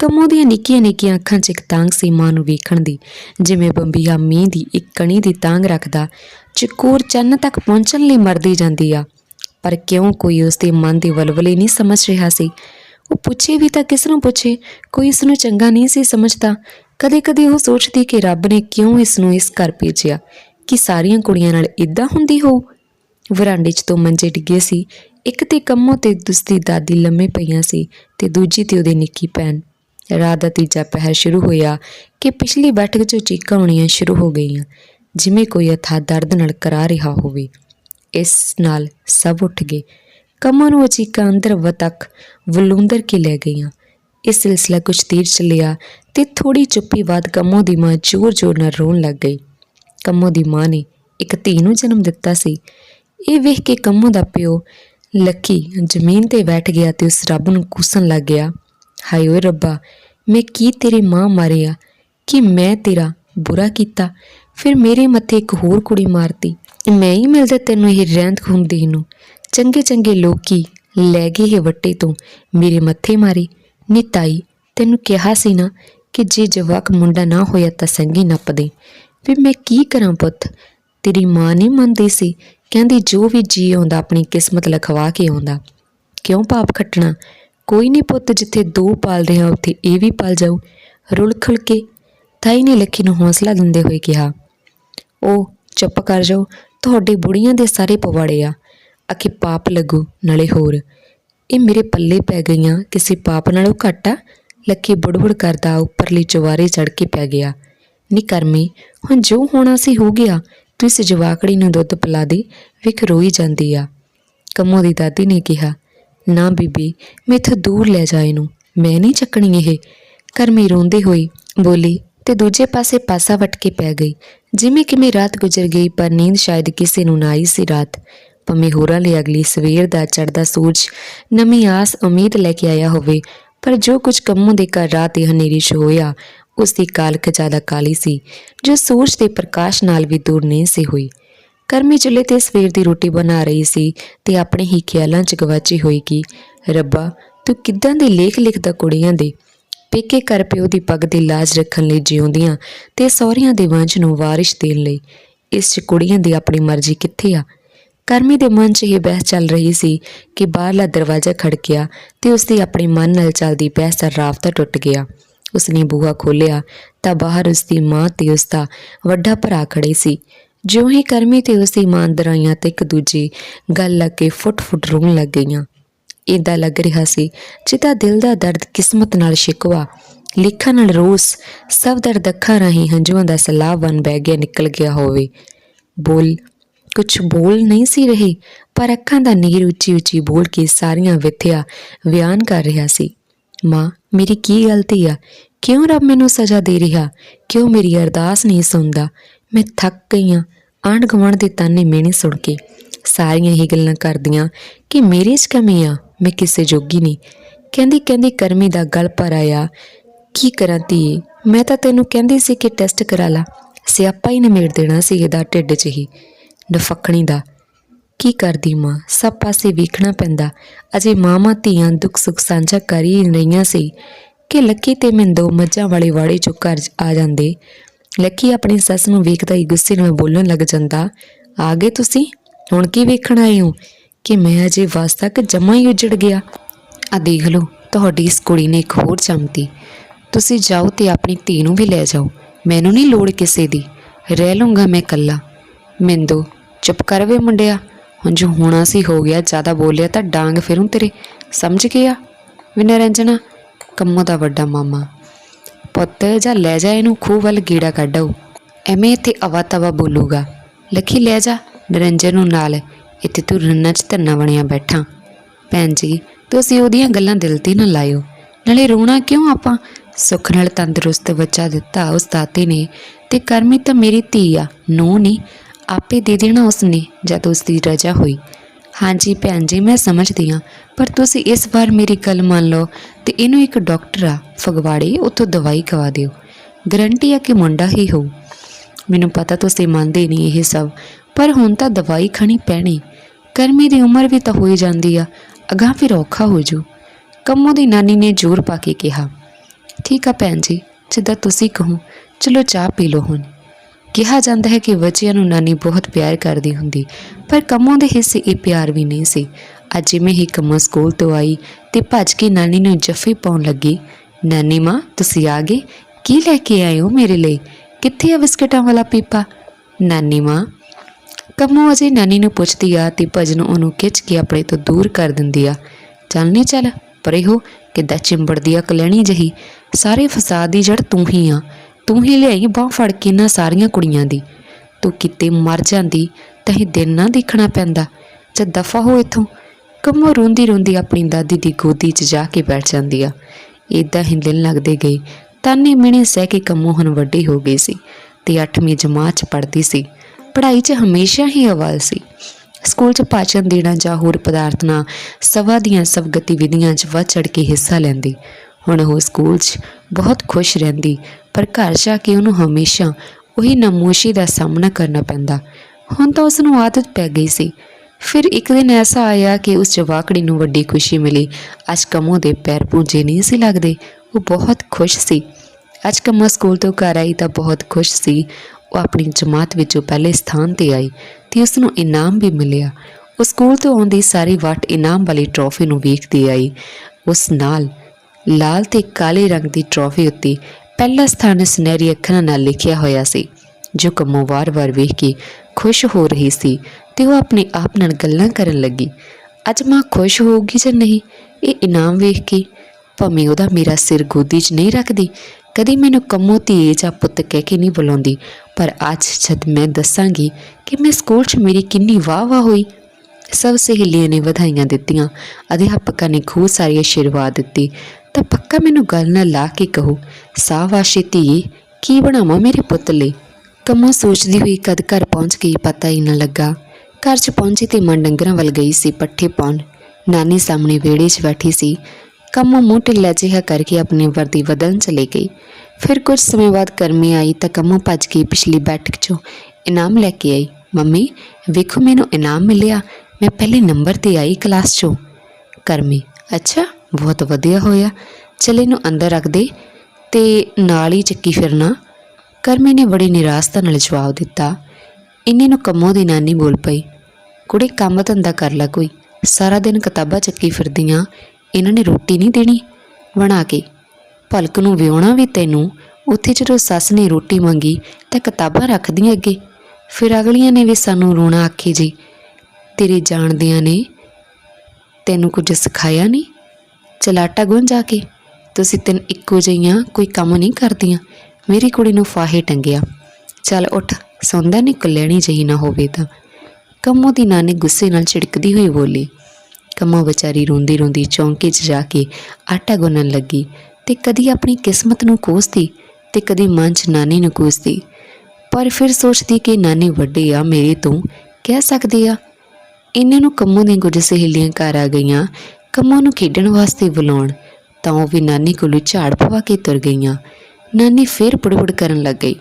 Speaker 1: ਕੰਮੋ ਦੀਆਂ ਨਿੱਕੀਆਂ ਨਿੱਕੀਆਂ ਅੱਖਾਂ 'ਚ ਇੱਕ ਤਾਂਗ ਸੀ ਮਾਂ ਨੂੰ ਵੇਖਣ ਦੀ, ਜਿਵੇਂ ਬੰਬੀਹਾ ਮੀਂਹ ਦੀ ਇੱਕ ਕਣੀ ਦੀ ਤਾਂਗ ਰੱਖਦਾ ਚਕੂਰ ਚੰਨ ਤੱਕ ਪਹੁੰਚਣ ਲਈ ਮਰਦੀ ਜਾਂਦੀ ਆ। ਪਰ ਕਿਉਂ ਕੋਈ ਉਸ ਦੇ ਮਨ ਦੀ ਵਲਵਲੇ ਨਹੀਂ ਸਮਝ ਰਿਹਾ ਸੀ? ਉਹ ਪੁੱਛੇ ਵੀ ਤਾਂ ਕਿਸ ਨੂੰ ਪੁੱਛੇ? ਕੋਈ ਇਸ ਨੂੰ ਚੰਗਾ ਨਹੀਂ ਸੀ ਸਮਝਦਾ। ਕਦੇ-ਕਦੇ ਉਹ ਸੋਚਦੀ ਕਿ ਰੱਬ ਨੇ ਕਿਉਂ ਇਸ ਨੂੰ ਇਸ ਘਰ ਭੇਜਿਆ? ਕਿ ਸਾਰੀਆਂ ਕੁੜੀਆਂ ਨਾਲ ਇਦਾਂ ਹੁੰਦੀ ਹੋ ਵਰਾਂਡੇ 'ਚ ਤੋਂ ਮੰਜੇ ਡਿੱਗੇ ਸੀ। ਇੱਕ ਤੇ ਕੰਮੋ ਤੇ ਦੁਸਦੀ ਦਾਦੀ ਲੰਮੇ ਪਈਆਂ ਸੀ ਤੇ ਦੂਜੀ ਤੇ ਉਹਦੀ ਨਿੱਕੀ ਭੈਣ। ਰਾਤ ਦਾ ਤੀਜਾ ਪਹਿਰ ਸ਼ੁਰੂ ਹੋਇਆ ਕਿ ਪਿਛਲੀ ਬੈਠਕ 'ਚੋਂ ਚੀਕਾਂ ਆਉਣੀਆਂ ਸ਼ੁਰੂ ਹੋ ਗਈਆਂ, ਜਿਵੇਂ ਕੋਈ ਅਥਾਹ ਦਰਦ ਨਾਲ ਕਰਾ ਰਿਹਾ ਹੋਵੇ। ਇਸ ਨਾਲ ਸਭ ਉੱਠ ਗਏ। ਕੰਮਾਂ ਨੂੰ ਉਹ ਅੰਦਰ ਵਤਕ ਵਲੂੰਦਰ ਕੇ ਲੈ ਗਈਆਂ। ਇਹ ਸਿਲਸਿਲਾ ਕੁਝ ਦੇਰ ਚੱਲਿਆ ਤੇ ਥੋੜੀ ਚੁੱਪੀ ਬਾਅਦ ਕੰਮੋ ਦੀ ਮਾਂ ਜ਼ੋਰ-ਜ਼ੋਰ ਨਾਲ ਰੋਣ ਲੱਗ ਗਈ। ਕੰਮੋ ਦੀ ਮਾਂ ਨੇ ਇੱਕ ਧੀ ਨੂੰ ਜਨਮ ਦਿੱਤਾ ਸੀ। ਇਹ ਵੇਖ ਕੇ ਕੰਮੋ ਦਾ ਪਿਓ ਲੱਕੀ ਜ਼ਮੀਨ ਤੇ ਬੈਠ ਗਿਆ ਤੇ ਉਸ ਰੱਬ ਨੂੰ ਕੁਸਣ ਲੱਗ ਗਿਆ। ਹਾਏ ਓਏ ਰੱਬਾ, ਮੈਂ ਕੀ ਤੇਰੇ ਮਾਂ ਮਾਰਿਆ? ਕਿ ਮੈਂ ਤੇਰਾ ਬੁਰਾ ਕੀਤਾ? ਫਿਰ ਮੇਰੇ ਮੱਥੇ ਇੱਕ ਹੋਰ ਕੁੜੀ ਮਾਰਤੀ। ਮੈਂ ਹੀ ਮਿਲਦਾ ਤੈਨੂੰ ਇਹ ਰਹਿੰਦ ਖੁੰਦੀ ਨੂੰ। ਚੰਗੇ ਚੰਗੇ ਲੋਕੀ ਲੈ ਗਏ ਇਹ ਵੱਟੇ ਤੋਂ। ਮੇਰੇ ਮੱਥੇ ਮਾਰੇ। ਨੀ ਤਾਈ, ਤੈਨੂੰ ਕਿਹਾ ਸੀ ਨਾ ਕਿ ਜੇ ਜਵਾਕ ਮੁੰਡਾ ਨਾ ਹੋਇਆ ਤਾਂ ਸੰਗੀ ਨੱਪਦੇ। ਵੀ ਮੈਂ ਕੀ ਕਰਾਂ ਪੁੱਤ? ਤੇਰੀ ਮਾਂ ਨਹੀਂ ਮੰਨਦੀ ਸੀ। ਕਹਿੰਦੀ ਜੋ ਵੀ ਜੀ ਆਉਂਦਾ ਆਪਣੀ ਕਿਸਮਤ ਲਿਖਵਾ ਕੇ ਆਉਂਦਾ। ਕਿਉਂ ਪਾਪ ਖੱਟਣਾ? ਕੋਈ ਨਹੀਂ ਪੁੱਤ, ਜਿੱਥੇ ਦੋ ਪਾਲ ਰਿਹਾ ਉੱਥੇ ਇਹ ਵੀ ਪਾਲ ਜਾਊ। ਰੁਲ ਖੁਲ ਕੇ ਤਾਈ ਨੇ ਲੱਖੀ ਨੂੰ ਹੌਸਲਾ ਦਿੰਦੇ ਹੋਏ ਕਿਹਾ ਉਹ ਚੁੱਪ ਕਰ ਜਾਓ। ਤੁਹਾਡੇ ਬੁੜੀਆਂ ਦੇ ਸਾਰੇ ਪਵਾੜੇ ਆ। ਅਖੇ ਪਾਪ ਲੱਗੂ, ਨਾਲੇ ਹੋਰ। ਇਹ ਮੇਰੇ ਪੱਲੇ ਪੈ ਗਈਆਂ, ਕਿਸੇ ਪਾਪ ਨਾਲੋਂ ਘੱਟ ਆ। ਲੱਕੀ ਬੁੜਬੁੜ ਕਰਦਾ ਉੱਪਰਲੀ ਚਵਾਰੇ ਚੜ ਕੇ ਪੈ ਗਿਆ। ਨੀ ਕਰਮੀ, ਹੁਣ ਜੋ ਹੋਣਾ ਸੀ ਹੋ ਗਿਆ। ਤੂੰ ਇਸ ਜਵਾਕੜੀ ਨੂੰ ਦੁੱਧ ਪਿਲਾ ਦੇ, ਵਿਖ ਰੋਈ ਜਾਂਦੀ ਆ। ਕੰਮੋ ਦੀ ਦਾਦੀ ਨੇ ਕਿਹਾ, ਨਾ ਬੀਬੀ, ਮੈਥੋਂ ਦੂਰ ਲੈ ਜਾ ਇਹਨੂੰ। ਮੈਂ ਨਹੀਂ ਚੱਕਣੀ ਇਹ। ਕਰਮੀ ਰੋਂਦੇ ਹੋਈ ਬੋਲੀ, ਤੇ ਦੂਜੇ ਪਾਸੇ ਪਾਸਾ ਵਟ ਕੇ ਪੈ ਗਈ। ਜਿਵੇਂ ਕਿਵੇਂ ਰਾਤ ਗੁਜ਼ਰ ਗਈ, ਪਰ ਨੀਂਦ ਸ਼ਾਇਦ ਕਿਸੇ ਨੂੰ ਨਾ ਆਈ ਸੀ ਰਾਤ। ਭਵੇਂ ਹੋਰਾਂ ਲਈ ਅਗਲੀ ਸਵੇਰ ਦਾ ਚੜਦਾ ਸੂਰਜ ਨਵੀਂ ਆਸ, ਉਮੀਦ ਲੈ ਕੇ ਆਇਆ ਹੋਵੇ। ਪਰ ਜੋ ਕੁਝ ਕੰਮੋਂ ਦੇ ਘਰ ਰਾਤ ਦੀ ਹਨੇਰੀ 'ਚ ਹੋਇਆ ਉਸ ਦੀ ਕਾਲਖ ਜ਼ਿਆਦਾ ਕਾਲੀ ਸੀ, ਜੋ ਸੂਰਜ ਦੇ ਪ੍ਰਕਾਸ਼ ਨਾਲ ਵੀ ਦੂਰ ਨਹੀਂ ਸੀ ਹੋਈ। ਕਰਮੀ ਚੁੱਲ੍ਹੇ ਤੇ ਸਵੇਰ ਦੀ ਰੋਟੀ ਬਣਾ ਰਹੀ ਸੀ ਤੇ ਆਪਣੇ ਹੀ ਖਿਆਲਾਂ 'ਚ ਗਵਾਚੀ ਹੋਈ ਕਿ, ਰੱਬਾ, ਤੂੰ ਕਿੱਦਾਂ ਦੇ ਲੇਖ ਲਿਖਦਾ ਕੁੜੀਆਂ ਦੇ ਪੇਕੇ ਕਰ ਪਿਓ ਦੀ ਪੱਗ ਦੀ ਲਾਜ ਰੱਖਣ ਲਈ ਜਿਉਂਦੀਆਂ ਤੇ ਸਹੁਰਿਆਂ ਦੇ ਵੰਸ਼ ਨੂੰ ਵਾਰਿਸ਼ ਦੇਣ ਲਈ, ਇਸ 'ਚ ਕੁੜੀਆਂ ਦੀ ਆਪਣੀ ਮਰਜ਼ੀ ਕਿੱਥੇ ਆ? ਕਰਮੀ ਦੇ ਮਨ 'ਚ ਇਹ ਬਹਿਸ ਚੱਲ ਰਹੀ ਸੀ ਕਿ ਬਾਹਰਲਾ ਦਰਵਾਜ਼ਾ ਖੜਕਿਆ ਤੇ ਉਸ ਦੀ ਆਪਣੀ ਮਨ ਨਾਲ ਚੱਲਦੀ ਬਹਿਸ ਦਾ ਰਾਬਤਾ ਟੁੱਟ ਗਿਆ। ਉਸਨੇ ਬੂਹਾ ਖੋਲ੍ਹਿਆ ਤਾਂ ਬਾਹਰ ਉਸ ਦੀ ਮਾਂ ਤੇ ਉਸ ਦਾ ਵੱਡਾ ਭਰਾ ਖੜੇ ਸੀ। ਜਿਉਂ ਹੀ ਕਰਮੀ ਤੇ ਉਸ ਦੀ ਮਾਂ ਅੰਦਰ ਆਈਆਂ ਤੇ ਇੱਕ ਦੂਜੀ ਗੱਲ ਲੱਗ ਕੇ ਫੁੱਟ-ਫੁੱਟ ਰੋਣ ਲੱਗ ਗਈਆਂ। ਇਦਾਂ ਲੱਗ ਰਿਹਾ ਸੀ ਜਿੱਦਾਂ ਦਿਲ ਦਾ ਦਰਦ ਕਿਸਮਤ ਨਾਲ ਸ਼ਿਕਵਾ ਲਿਖਾਂ ਨਾਲ ਰੋਸ, ਸਭ ਦਰਦ ਅੱਖਾਂ ਰਾਹੀਂ ਹੰਝੂਆਂ ਦਾ ਸਲਾਹ ਬਣ ਬਹਿ ਗਿਆ, ਨਿਕਲ ਗਿਆ ਹੋਵੇ। ਬੋਲ ਕੁਝ ਬੋਲ ਨਹੀਂ ਸੀ ਰਹੀ, ਪਰ ਅੱਖਾਂ ਦਾ ਨੀਰ ਉੱਚੀ ਉੱਚੀ ਬੋਲ ਕੇ ਸਾਰੀਆਂ ਵਿਥਿਆ ਬਿਆਨ ਕਰ ਰਿਹਾ ਸੀ। ਮਾਂ, ਮੇਰੀ ਕੀ ਗਲਤੀ ਆ? ਕਿਉਂ ਰੱਬ ਮੈਨੂੰ ਸਜ਼ਾ ਦੇ ਰਿਹਾ? ਕਿਉਂ ਮੇਰੀ ਅਰਦਾਸ ਨਹੀਂ ਸੁਣਦਾ? ਮੈਂ ਥੱਕ ਗਈ ਆ, ਆਂਢ ਗੁਆਂਢ ਦੇ ਤਾਨੇ ਮਿਹਣੇ ਸੁਣ ਕੇ। ਸਾਰੀਆਂ ਹੀ ਗੱਲਾਂ ਕਰਦੀਆਂ ਕਿ ਮੇਰੇ 'ਚ ਕਮੀ ਆ। ਮੈਂ ਕਿਸੇ ਜੋਗੀ ਨਹੀਂ। ਕਹਿੰਦੀ ਕਹਿੰਦੀ, ਕਰਮੀ ਦਾ ਗਲ ਪਰ ਆਇਆ। ਕੀ ਕਰਾਂ ਧੀਏ ਮੈਂ ਤਾਂ ਤੈਨੂੰ ਕਹਿੰਦੀ ਸੀ ਕਿ ਟੈਸਟ ਕਰਾ ਲਾ। ਸਿਆਪਾ ਹੀ ਨਿਮੇੜ ਦੇਣਾ ਸੀ ਇਹਦਾ ਢਿੱਡ 'ਚ ਹੀ। ਨਫਕਣੀ ਦਾ। ਕੀ ਕਰਦੀ ਮਾਂ? ਸਭ ਪਾਸੇ ਵੇਖਣਾ ਪੈਂਦਾ। ਅਜੇ ਮਾਮਾ ਧੀਆਂ ਦੁੱਖ ਸੁੱਖ ਸਾਂਝਾ ਕਰ ਹੀ ਰਹੀਆਂ ਸੀ ਕਿ ਲੱਕੀ ਤੇ ਮਿੰਦੋ ਮੱਝਾਂ ਵਾਲੇ ਵਾੜੇ ਚੋਂ ਘਰ ਆ ਜਾਂਦੇ। ਲੱਕੀ ਆਪਣੀ ਸੱਸ ਨੂੰ ਵੇਖਦਾ ਹੀ ਗੁੱਸੇ ਨਾਲ ਬੋਲਣ ਲੱਗ ਜਾਂਦਾ, ਆ ਗਏ ਤੁਸੀਂ? ਹੁਣ ਕੀ ਵੇਖਣ ਆਏ ਹੋ? ਕਿ ਮੈਂ ਅਜੇ ਵਾਸਤਾ ਕਿ ਜਮਾ ਹੀ ਉਜੜ ਗਿਆ। ਆ ਦੇਖ ਲਓ, ਤੁਹਾਡੀ ਇਸ ਕੁੜੀ ਨੇ ਇੱਕ ਹੋਰ ਚਮਤੀ ਤੁਸੀਂ ਜਾਓ ਤੇ ਆਪਣੀ ਧੀ ਨੂੰ ਵੀ ਲੈ ਜਾਓ। ਮੈਨੂੰ ਨਹੀਂ ਲੋੜ ਕਿਸੇ ਦੀ। ਰਹਿ ਲੂੰਗਾ ਮੈਂ ਇਕੱਲਾ। ਮਿੰਦੋ, ਚੁੱਪ ਕਰ ਵੇ ਮੁੰਡਿਆ। ਹੁਣ ਜੋ ਹੋਣਾ ਸੀ ਹੋ ਗਿਆ, ਜ਼ਿਆਦਾ ਬੋਲਿਆ ਤਾਂ ਡਾਂਗ ਫਿਰੂੰ ਤੇਰੇ। ਸਮਝ ਗਿਆ? ਵਿਨਰੰਜਨਾ, ਕੰਮੋ ਦਾ ਵੱਡਾ ਮਾਮਾ। ਪੁੱਤ, ਜਾਂ ਲੈ ਜਾ ਇਹਨੂੰ ਖੂਹ ਵੱਲ ਗੀੜਾ ਕੱਢਾਓ ਐਵੇਂ ਇੱਥੇ ਅਵਾ ਤਵਾ ਬੋਲੂਗਾ। ਲੱਖੀ ਲੈ ਜਾ, ਨਿਰੰਜਨ ਨੂੰ ਨਾਲ। ਇੱਥੇ ਤੂੰ ਰੰਨਾ ਚ ਧਰਨਾ ਬਣਿਆ ਬੈਠਾ। ਭੈਣ ਜੀ, ਤੁਸੀਂ ਉਹਦੀਆਂ ਗੱਲਾਂ ਦਿਲ ਤੇ ਨਾ ਲਾਇਓ। ਨਾਲੇ ਰੋਣਾ ਕਿਉਂ ਆਪਾਂ? ਸੁੱਖ ਨਾਲ ਤੰਦਰੁਸਤ ਬੱਚਾ ਦਿੱਤਾ ਉਸ ਦਾਤੇ ਨੇ ਤੇ ਕਰਮੀ ਤਾਂ ਮੇਰੀ ਧੀ ਆ ਨੋ। ਨਹੀਂ ਆਪੇ ਦੇ ਦੇਣਾ ਉਸਨੇ ਜਦ ਉਸ ਦੀ ਰਜਾ ਹੋਈ। ਹਾਂਜੀ ਭੈਣ ਜੀ, ਮੈਂ ਸਮਝਦੀ ਹਾਂ, ਪਰ ਤੁਸੀਂ ਇਸ ਵਾਰ ਮੇਰੀ ਗੱਲ ਮੰਨ ਲਓ ਤੇ ਇਹਨੂੰ ਇੱਕ ਡਾਕਟਰ ਆ, ਫਗਵਾੜੇ, ਉੱਥੋਂ ਦਵਾਈ ਖਵਾ ਦਿਓ। ਗਰੰਟੀ ਆ ਕਿ ਮੁੰਡਾ ਹੀ ਹੋਊ। ਮੈਨੂੰ ਪਤਾ ਤੁਸੀਂ ਮੰਨਦੇ ਨਹੀਂ ਇਹ ਸਭ। ਪਰ ਹੁਣ ਤਾਂ ਦਵਾਈ ਖਾਣੀ ਪੈਣੀ। ਕਰਮੀ ਦੀ ਉਮਰ ਵੀ ਤਾਂ ਹੋਈ ਜਾਂਦੀ ਆ। ਅਗਾਂਹ ਫਿਰ ਔਖਾ ਹੋ ਜੂ ਕੰਮੋ ਦੀ ਨਾਨੀ ਨੇ ਜ਼ੋਰ ਪਾ ਕੇ ਕਿਹਾ, ਠੀਕ ਆ ਭੈਣ ਜੀ, ਜਿੱਦਾਂ ਤੁਸੀਂ ਕਹੋ, ਚਲੋ ਚਾਹ ਪੀ ਲਓ ਹੁਣ। ਕਿਹਾ ਜਾਂਦਾ ਹੈ ਕਿ ਬੱਚਿਆਂ ਨੂੰ ਨਾਨੀ ਬਹੁਤ ਪਿਆਰ ਕਰਦੀ ਹੁੰਦੀ, ਪਰ ਕੰਮੋਂ ਦੇ ਹਿੱਸੇ ਇਹ ਪਿਆਰ ਵੀ ਨਹੀਂ ਸੀ। ਅੱਜ ਜਿਵੇਂ ਹੀ ਕੰਮੋਂ ਸਕੂਲ ਤੋਂ ਆਈ ਤੇ ਭੱਜ ਕੇ ਨਾਨੀ ਨੂੰ ਜੱਫੀ ਪਾਉਣ ਲੱਗੀ, ਨਾਨੀ ਮਾਂ, ਤੁਸੀਂ ਆ ਗਏ? ਕੀ ਲੈ ਕੇ ਆਏ ਹੋ ਮੇਰੇ ਲਈ? ਕਿੱਥੇ ਆ ਬਿਸਕਟਾਂ ਵਾਲਾ ਪੀਪਾ? ਨਾਨੀ ਮਾਂ ਕੰਮੋ ਅਜੇ ਨਾਨੀ ਨੂੰ ਪੁੱਛਦੀ ਆ ਤੇ ਭਜਨ ਉਹਨੂੰ ਖਿੱਚ ਕੇ ਆਪਣੇ ਤੋਂ ਦੂਰ ਕਰ ਦਿੰਦੀ ਆ। ਚੱਲ ਨਹੀਂ ਚੱਲ, ਪਰੇ ਹੋ ਕਿੱਦਾਂ ਚਿੰਬੜਦੀ ਆ ਕਲੈਣੀ ਜਹੀ। ਸਾਰੇ ਫਸਾਦ ਦੀ ਜੜ ਤੂੰ ਹੀ ਆ। ਤੂੰ ਹੀ ਲਿਆਈ ਬਾਹ ਫੜ ਕੇ ਇਹਨਾਂ ਸਾਰੀਆਂ ਕੁੜੀਆਂ ਦੀ। ਤੂੰ ਕਿਤੇ ਮਰ ਜਾਂਦੀ ਤਾਂ ਦਿਨ ਨਾ ਦੇਖਣਾ ਪੈਂਦਾ। ਜਦ ਦਫਾ ਹੋ ਇਥੋਂ, ਕੰਮੋ ਰੋਂਦੀ ਰੋਂਦੀ ਆਪਣੀ ਦਾਦੀ ਦੀ ਗੋਦੀ 'ਚ ਜਾ ਕੇ ਬੈਠ ਜਾਂਦੀ ਆ। ਇਦਾਂ ਹੀ ਦਿਨ ਲੱਗਦੇ ਗਏ। ਤਾਨੇ ਮਿਹਣੇ ਸਹਿ ਕੇ ਕੰਮੋ ਹੁਣ ਵੱਡੀ ਹੋ ਗਈ ਸੀ ਤੇ 8ਵੀਂ ਜਮਾਤ 'ਚ ਪੜ੍ਹਦੀ ਸੀ। ਪੜ੍ਹਾਈ 'ਚ ਹਮੇਸ਼ਾ ਹੀ ਅਵਲ ਸੀ। ਸਕੂਲ 'ਚ ਭਾਸ਼ਣ ਦੇਣਾ ਜਾਂ ਹੋਰ ਪਦਾਰਥ ਨਾਲ ਸਭਾ ਦੀਆਂ ਸਭ ਗਤੀਵਿਧੀਆਂ 'ਚ ਵੱਧ ਚੜ ਕੇ ਹਿੱਸਾ ਲੈਂਦੀ। ਹੁਣ ਉਹ ਸਕੂਲ 'ਚ ਬਹੁਤ ਖੁਸ਼ ਰਹਿੰਦੀ, ਪਰ ਘਰ ਜਾ ਕੇ ਉਹਨੂੰ ਹਮੇਸ਼ਾ ਉਹੀ ਨਮੋਸ਼ੀ ਦਾ ਸਾਹਮਣਾ ਕਰਨਾ ਪੈਂਦਾ। ਹੁਣ ਤਾਂ ਉਸ ਨੂੰ ਆਦਤ ਪੈ ਗਈ ਸੀ। ਫਿਰ ਇੱਕ ਦਿਨ ਐਸਾ ਆਇਆ ਕਿ ਉਸ ਜਵਾਕੜੀ ਨੂੰ ਵੱਡੀ ਖੁਸ਼ੀ ਮਿਲੀ। ਅੱਜ ਕੰਮੋਂ ਦੇ ਪੈਰ ਪੂਜੇ ਨਹੀਂ ਸੀ ਲੱਗਦੇ। ਉਹ ਬਹੁਤ ਖੁਸ਼ ਸੀ। ਅੱਜ ਕੰਮੋ ਸਕੂਲ ਤੋਂ ਘਰ ਆਈ ਤਾਂ ਬਹੁਤ ਖੁਸ਼ ਸੀ। ਉਹ ਆਪਣੀ ਜਮਾਤ ਵਿੱਚੋਂ ਪਹਿਲੇ ਸਥਾਨ ਤੇ ਆਈ ਤੇ ਉਸ ਨੂੰ ਇਨਾਮ ਵੀ ਮਿਲਿਆ। ਉਹ ਸਕੂਲ ਤੋਂ ਆਉਂਦੀ ਸਾਰੀ ਵਾਟ ਇਨਾਮ ਵਾਲੀ ਟਰੋਫੀ ਨੂੰ ਵੇਖਦੀ ਆਈ। ਉਸ ਨਾਲ ਲਾਲ ਤੇ ਕਾਲੇ ਰੰਗ ਦੀ ਟਰੋਫੀ ਉੱਤੇ ਪਹਿਲਾ ਸਥਾਨ ਸੁਨਹਿਰੀ ਅੱਖਰਾਂ ਨਾਲ ਲਿਖਿਆ ਹੋਇਆ ਸੀ, ਜੋ ਕੰਮੋ ਵਾਰ-ਵਾਰ ਵੇਖ ਕੇ ਖੁਸ਼ ਹੋ ਰਹੀ ਸੀ ਤੇ ਉਹ ਆਪਣੇ ਆਪ ਨਾਲ ਗੱਲਾਂ ਕਰਨ ਲੱਗੀ। ਅੱਜ ਮਾਂ ਖੁਸ਼ ਹੋਊਗੀ ਜਾਂ ਨਹੀਂ, ਇਹ ਇਨਾਮ ਵੇਖ ਕੇ ਭਾਵੇਂ ਉਹਦਾ ਮੇਰਾ ਸਿਰ ਗੋਦੀ 'ਚ ਨਹੀਂ ਰੱਖਦੀ ਕਦੀ ਮੈਨੂੰ ਕੰਮੋ ਧੀਏ ਜਾਂ ਪੁੱਤ ਕਹਿ ਕੇ ਨਹੀਂ ਬੁਲਾਉਂਦੀ, ਪਰ ਅੱਜ ਜਦ ਮੈਂ ਦੱਸਾਂਗੀ ਕਿ ਮੈਂ ਸਕੂਲ 'ਚ ਮੇਰੀ ਕਿੰਨੀ ਵਾਹ-ਵਾਹ ਹੋਈ, ਸਭ ਸਹੇਲੀਆਂ ਨੇ ਵਧਾਈਆਂ ਦਿੱਤੀਆਂ, ਅਧਿਆਪਕਾਂ ਨੇ ਖੂਬ ਸਾਰੀ ਆਸ਼ੀਰਵਾਦ ਦਿੱਤੀ, ਤਾਂ ਪੱਕਾ ਮੈਨੂੰ ਗੱਲ ਨਾਲ ਲਾ ਕੇ ਕਹੋ ਸਾਵਾਸ਼ੀ ਧੀਏ, ਕੀ ਬਣਾਵਾਂ ਮੇਰੇ ਪੁੱਤ ਲਈ? ਕੰਮੋਂ ਸੋਚਦੀ ਹੋਈ ਕਦ ਘਰ ਪਹੁੰਚ ਗਈ, ਪਤਾ ਹੀ ਨਾ ਲੱਗਾ। ਘਰ 'ਚ ਪਹੁੰਚੀ ਤੇ ਮਾਂ ਡੰਗਰਾਂ ਵੱਲ ਗਈ ਸੀ ਪੱਠੇ ਪਾਉਣ। ਨਾਨੀ ਸਾਹਮਣੇ ਵਿਹੜੇ 'ਚ ਬੈਠੀ ਸੀ। ਕੰਮੋਂ ਮੂੰਹ ਢਿੱਲਾ ਜਿਹਾ ਕਰਕੇ ਆਪਣੀ ਵਰਦੀ ਬਦਲਣ ਚਲੀ ਗਈ। ਫਿਰ ਕੁਝ ਸਮੇਂ ਬਾਅਦ ਕਰਮੀ ਆਈ ਤਾਂ ਕੰਮੋਂ ਭੱਜ ਕੇ ਪਿਛਲੀ ਬੈਠਕ 'ਚੋਂ ਇਨਾਮ ਲੈ ਕੇ ਆਈ। ਮੰਮੀ, ਵੇਖੋ ਮੈਨੂੰ ਇਨਾਮ ਮਿਲਿਆ। ਮੈਂ ਪਹਿਲੇ ਨੰਬਰ ਤੇ ਆਈ ਕਲਾਸ 'ਚੋਂ। ਕਰਮੀ, ਅੱਛਾ, ਬਹੁਤ ਵਧੀਆ ਹੋਇਆ। ਚਲ ਇਹਨੂੰ ਅੰਦਰ ਰੱਖ ਦੇ ਤੇ ਨਾਲ ਹੀ ਚੱਕੀ ਫਿਰਨਾ। ਕਰਮੀ ਨੇ ਬੜੀ ਨਿਰਾਸ਼ਤਾ ਨਾਲ ਜਵਾਬ ਦਿੱਤਾ। ਇੰਨੇ ਨੂੰ ਕੰਮੋਂ ਦੀ ਨਾਨੀ ਬੋਲ ਪਈ, ਕੁੜੀ, ਕੰਮ ਧੰਦਾ ਕਰ ਲੈ ਕੋਈ। ਸਾਰਾ ਦਿਨ ਕਿਤਾਬਾਂ ਚੱਕੀ ਫਿਰਦੀਆਂ ਇਹਨਾਂ ਨੇ ਰੋਟੀ ਨਹੀਂ ਦੇਣੀ। ਬਣਾ ਕੇ ਭਲਕ ਨੂੰ ਵਿਆਹਣਾ ਵੀ ਤੈਨੂੰ। ਉੱਥੇ ਜਦੋਂ ਸੱਸ ਨੇ ਰੋਟੀ ਮੰਗੀ ਤਾਂ ਕਿਤਾਬਾਂ ਰੱਖਦੀਆਂ ਅੱਗੇ। ਫਿਰ ਅਗਲੀਆਂ ਨੇ ਵੀ ਸਾਨੂੰ ਰੋਣਾ ਆਖੀ ਜੀ। ਤੇਰੇ ਜਾਣਦਿਆਂ ਨੇ ਤੈਨੂੰ ਕੁਝ ਸਿਖਾਇਆ ਨਹੀਂ? ਚਲਾਟਾ ਗੁੰਨ ਜਾ ਕੇ, ਤੁਸੀਂ ਤਿੰਨ ਇੱਕੋ ਜਿਹੀਆਂ ਕੋਈ ਕੰਮ ਨਹੀਂ ਕਰਦੀਆਂ। ਮੇਰੀ ਕੁੜੀ ਨੂੰ ਫਾਹੇ ਟੰਗਿਆ। ਚੱਲ ਉੱਠ, ਸੌਂਦਾ ਨਹੀਂ ਕਲਿਆਣੀ ਜਹੀ ਨਾ ਹੋਵੇ ਤਾਂ। ਕੰਮੋ ਦੀ ਨਾਨੀ ਗੁੱਸੇ ਨਾਲ ਛਿੜਕਦੀ ਹੋਈ ਬੋਲੀ ਕੰਮੋ ਵਿਚਾਰੀ ਰੋਂਦੀ ਰੋਂਦੀ ਚੌਂਕੇ 'ਚ ਜਾ ਕੇ ਆਟਾ ਗੁੰਨਣ ਲੱਗੀ ਤੇ ਕਦੀ ਆਪਣੀ ਕਿਸਮਤ ਨੂੰ ਕੋਸਦੀ ਤੇ ਕਦੀ ਮਨ 'ਚ ਨਾਨੀ ਨੂੰ ਕੋਸਦੀ। ਪਰ ਫਿਰ ਸੋਚਦੀ ਕਿ ਨਾਨੀ ਵੱਡੇ ਆ, ਮੇਰੇ ਤੋਂ ਕਹਿ ਸਕਦੇ ਆ। ਇਹਨਾਂ ਨੂੰ ਕੰਮੋਂ ਦੀਆਂ ਕੁਝ ਸਹੇਲੀਆਂ ਘਰ ਆ ਗਈਆਂ, ਕੰਮੋਂ ਨੂੰ ਖੇਡਣ ਵਾਸਤੇ ਬੁਲਾਉਣ, ਤਾਂ ਉਹ ਵੀ ਨਾਨੀ ਕੋਲੋਂ ਝਾੜ ਪਵਾ ਕੇ ਤੁਰ ਗਈਆਂ। ਨਾਨੀ ਫਿਰ ਬੁੜਬੁੜ ਕਰਨ ਲੱਗ ਗਈ।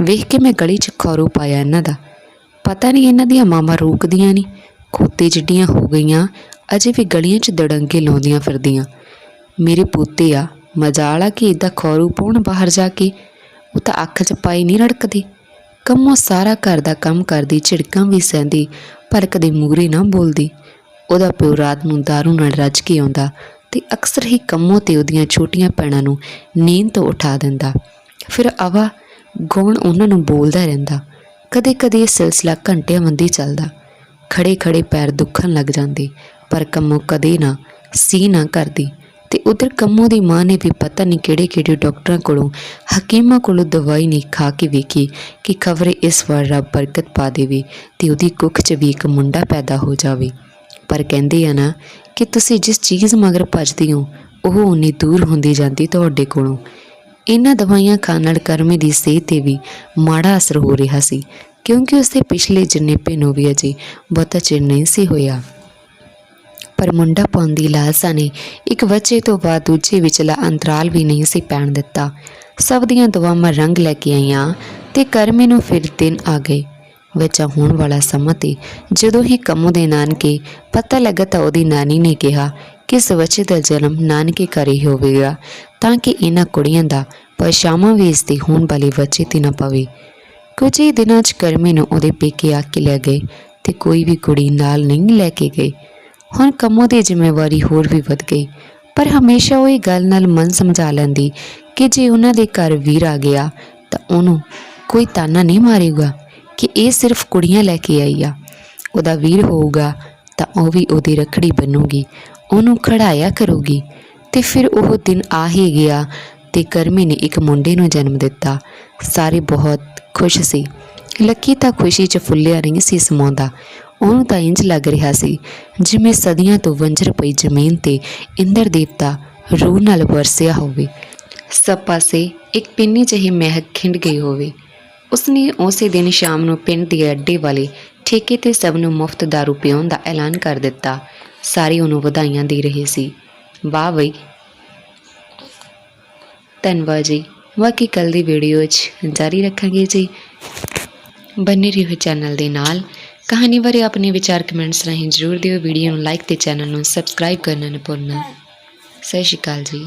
Speaker 1: ਵੇਖ ਕੇ ਮੈਂ ਗਲੀ 'ਚ ਖੌਰੂ ਪਾਇਆ ਇਹਨਾਂ ਦਾ। ਪਤਾ ਨਹੀਂ ਇਹਨਾਂ ਦੀਆਂ ਮਾਮਾ ਰੋਕਦੀਆਂ ਨਹੀਂ ਖੋਤੇ ਜਿੱਡੀਆਂ ਹੋ ਗਈਆਂ, ਅਜੇ ਵੀ ਗਲੀਆਂ 'ਚ ਦੜੰਗੇ ਲਾਉਂਦੀਆਂ ਫਿਰਦੀਆਂ। ਮੇਰੇ ਪੋਤੇ ਆ ਮਜ਼ਾ ਮਜਾਲਾ ਕਿ ਇਦਾਂ ਖੌਰੂ ਪਾਉਣ ਬਾਹਰ ਜਾ ਕੇ। ਉਹ ਤਾਂ ਅੱਖ 'ਚ ਪਾਈ ਨਹੀਂ ਰੜਕਦੀ। ਕੰਮੋਂ ਸਾਰਾ ਘਰ ਦਾ ਕੰਮ ਕਰਦੀ, ਝਿੜਕਾਂ ਵੀ ਸਹਿੰਦੀ, ਪਰ ਕਦੇ ਮੂਰੇ ਨਾ ਬੋਲਦੀ। ਉਹਦਾ ਪਿਓ ਰਾਤ ਨੂੰ ਦਾਰੂ ਨਾਲ ਰੱਜ ਕੇ ਆਉਂਦਾ ਤੇ ਅਕਸਰ ਹੀ ਕੰਮੋਂ ਤੇ ਉਹਦੀਆਂ ਛੋਟੀਆਂ ਭੈਣਾਂ ਨੂੰ ਨੀਂਦ ਤੋਂ ਉਠਾ ਦਿੰਦਾ। ਫਿਰ ਆਵਾ, ਗੌਣ ਉਹਨਾਂ ਨੂੰ ਬੋਲਦਾ ਰਹਿੰਦਾ। ਕਦੇ-ਕਦੇ ਇਹ ਸਿਲਸਿਲਾ ਘੰਟਿਆਂ ਮੰਦੀ ਚੱਲਦਾ। ਖੜੇ-ਖੜੇ ਪੈਰ ਦੁੱਖਣ ਲੱਗ ਜਾਂਦੇ, ਪਰ ਕੰਮੋਂ ਕਦੇ ਨਾ, ਸੀ ਨਾ ਕਰਦੀ। ਤੇ ਉਧਰ ਕੰਮੋਂ ਦੀ ਮਾਂ ਨੇ ਵੀ ਪਤਾ ਨਹੀਂ ਕਿਹੜੇ-ਕਿਹੜੇ ਡਾਕਟਰਾਂ ਕੋਲੋਂ, ਹਕੀਮਾਂ ਕੋਲੋਂ ਦਵਾਈ ਨਹੀਂ ਖਾ ਕੇ ਵੇਖੀ ਕਿ ਖਬਰੇ ਇਸ ਵਾਰ ਰੱਬ ਬਰਕਤ ਪਾ ਦੇਵੇ ਤੇ ਉਹਦੀ ਕੁੱਖ 'ਚ ਵੀ ਇੱਕ ਮੁੰਡਾ ਪੈਦਾ ਹੋ ਜਾਵੇ। ਪਰ ਕਹਿੰਦੇ ਆ ਨਾ ਕਿ ਤੁਸੀਂ ਜਿਸ ਚੀਜ਼ ਮਗਰ ਭੱਜਦੇ ਹੋ, ਉਹ ਉਨੀ ਦੂਰ ਹੁੰਦੀ ਜਾਂਦੀ ਤੁਹਾਡੇ ਕੋਲੋਂ। ਇਹਨਾਂ ਦਵਾਈਆਂ ਖਾਣ ਨਾਲ ਕਰਮੇ ਦੀ ਸਿਹਤ ਤੇ ਵੀ ਮਾੜਾ ਅਸਰ ਹੋ ਰਿਹਾ ਸੀ। ਕਿਉਂਕਿ ਉਸਦੇ ਪਿਛਲੇ ਜਨੇਪੇ ਨੂੰ ਵੀ ਅਜੇ ਬਹੁਤਾ ਚਿਰ ਨਹੀਂ ਸੀ ਹੋਇਆ। ਪਰ ਮੁੰਡਾ ਪਾਉਣ ਦੀ ਲਾਲਸਾ ਨੇ ਇੱਕ ਬੱਚੇ ਤੋਂ ਬਾਅਦ ਦੂਜੇ ਵਿਚਲਾ ਅੰਤਰਾਲ ਵੀ ਨਹੀਂ ਸੀ ਪੈਣ ਦਿੱਤਾ। ਸਭ ਦੀਆਂ ਦੁਆਵਾਂ ਰੰਗ ਲੈ ਕੇ ਆਈਆਂ ਤੇ ਕਰਮੇ ਨੂੰ ਫਿਰ ਦਿਨ ਆ ਗਏ। ਬੱਚਾ ਹੋਣ ਵਾਲਾ ਸਮਾਂ ਤੇ ਜਦੋਂ ਹੀ ਕੰਮੋਂ ਦੇ ਨਾਨਕੇ ਪਤਾ ਲੱਗਾ ਤਾਂ ਉਹਦੀ ਨਾਨੀ ਨੇ ਕਿਹਾ ਕਿ ਇਸ ਬੱਚੇ ਦਾ ਜਨਮ ਨਾਨਕੇ ਘਰ ਹੀ ਹੋਵੇਗਾ ਤਾਂ ਕਿ ਇਹਨਾਂ ਕੁੜੀਆਂ ਦਾ ਪਰਛਾਵਾਂ ਵੀ ਇਸ ਦੇ ਹੋਣ ਵਾਲੇ ਬੱਚੇ ਤੇ ਨਾ ਪਵੇ। ਕੁਝ ਹੀ ਦਿਨਾਂ 'ਚ ਕਰਮੇ ਨੂੰ ਉਹਦੇ ਪੇਕੇ ਆ ਕੇ ਲੈ ਗਏ ਤੇ ਕੋਈ ਵੀ ਕੁੜੀ ਨਾਲ ਨਹੀਂ ਲੈ ਕੇ ਗਏ। ਹੁਣ ਕੰਮੋਂ ਦੀ ਜ਼ਿੰਮੇਵਾਰੀ ਹੋਰ ਵੀ ਵੱਧ ਗਈ। ਪਰ ਹਮੇਸ਼ਾ ਉਹ ਇਹ ਗੱਲ ਨਾਲ ਮਨ ਸਮਝਾ ਲੈਂਦੀ ਕਿ ਜੇ ਉਹਨਾਂ ਦੇ ਘਰ ਵੀਰ ਆ ਗਿਆ ਤਾਂ ਉਹਨੂੰ ਕੋਈ ਤਾਨਾ ਨਹੀਂ ਮਾਰੇਗਾ ਕਿ ਇਹ ਸਿਰਫ ਕੁੜੀਆਂ ਲੈ ਕੇ ਆਈ ਆ। ਉਹਦਾ ਵੀਰ ਹੋਊਗਾ ਤਾਂ ਉਹ ਵੀ ਉਹਦੀ ਰੱਖੜੀ ਬਣੂਗੀ ਉਹਨੂੰ ਖੜਾਇਆ ਕਰੂਗੀ ਤੇ ਫਿਰ ਉਹ ਦਿਨ ਆ ਹੀ ਗਿਆ ਤੇ ਕਰਮੀ ਨੇ ਇੱਕ ਮੁੰਡੇ ਨੂੰ ਜਨਮ ਦਿੱਤਾ। ਸਾਰੇ ਬਹੁਤ ਖੁਸ਼ ਸੀ। ਲੱਕੀ ਤਾਂ ਖੁਸ਼ੀ 'ਚ ਫੁੱਲਿਆ ਨਹੀਂ ਸੀ ਸਮਾਉਂਦਾ। ਉਹਨੂੰ ਤਾਂ ਇੰਜ ਲੱਗ ਰਿਹਾ ਸੀ ਜਿਵੇਂ ਸਦੀਆਂ ਤੋਂ ਵੰਜਰ ਪਈ ਜ਼ਮੀਨ ਤੇ ਇੰਦਰ ਦੇਵਤਾ ਰੂਹ ਨਾਲ ਵਰਸਿਆ ਹੋਵੇ। ਸਭ ਪਾਸੇ ਇੱਕ ਪਿੰਨੀ ਜਿਹੀ ਮਹਿਕ ਖਿੰਡ ਗਈ ਹੋਵੇ। ਉਸਨੇ ਉਸੇ ਦਿਨ ਸ਼ਾਮ ਨੂੰ ਪਿੰਡ ਦੇ ਅੱਡੇ ਵਾਲੇ ਠੇਕੇ ਤੇ ਸਭ ਨੂੰ ਮੁਫਤ ਦਾਰੂ ਪਿਉਣ ਦਾ ਐਲਾਨ ਕਰ ਦਿੱਤਾ। ਸਾਰੇ ਉਹਨੂੰ ਵਧਾਈਆਂ ਦੇ ਰਹੇ ਸੀ। ਵਾਹ ਬਈ। ਧੰਨਵਾਦ ਜੀ। ਬਾਕੀ ਕੱਲ ਦੀ ਵੀਡੀਓ 'ਚ ਜਾਰੀ ਰੱਖਾਂਗੇ ਜੀ। ਬਨੇ ਰਹੋ ਚੈਨਲ ਦੇ ਨਾਲ। ਕਹਾਣੀ ਬਾਰੇ ਆਪਣੇ ਵਿਚਾਰ ਕਮੈਂਟਸ ਰਾਹੀਂ ਜ਼ਰੂਰ ਦਿਓ। ਵੀਡੀਓ ਨੂੰ ਲਾਈਕ ਤੇ ਚੈਨਲ ਨੂੰ ਸਬਸਕ੍ਰਾਈਬ ਕਰਨਾ ਨਾ ਭੁੱਲਣਾ। ਸਤਿ ਸ਼੍ਰੀ ਅਕਾਲ ਜੀ।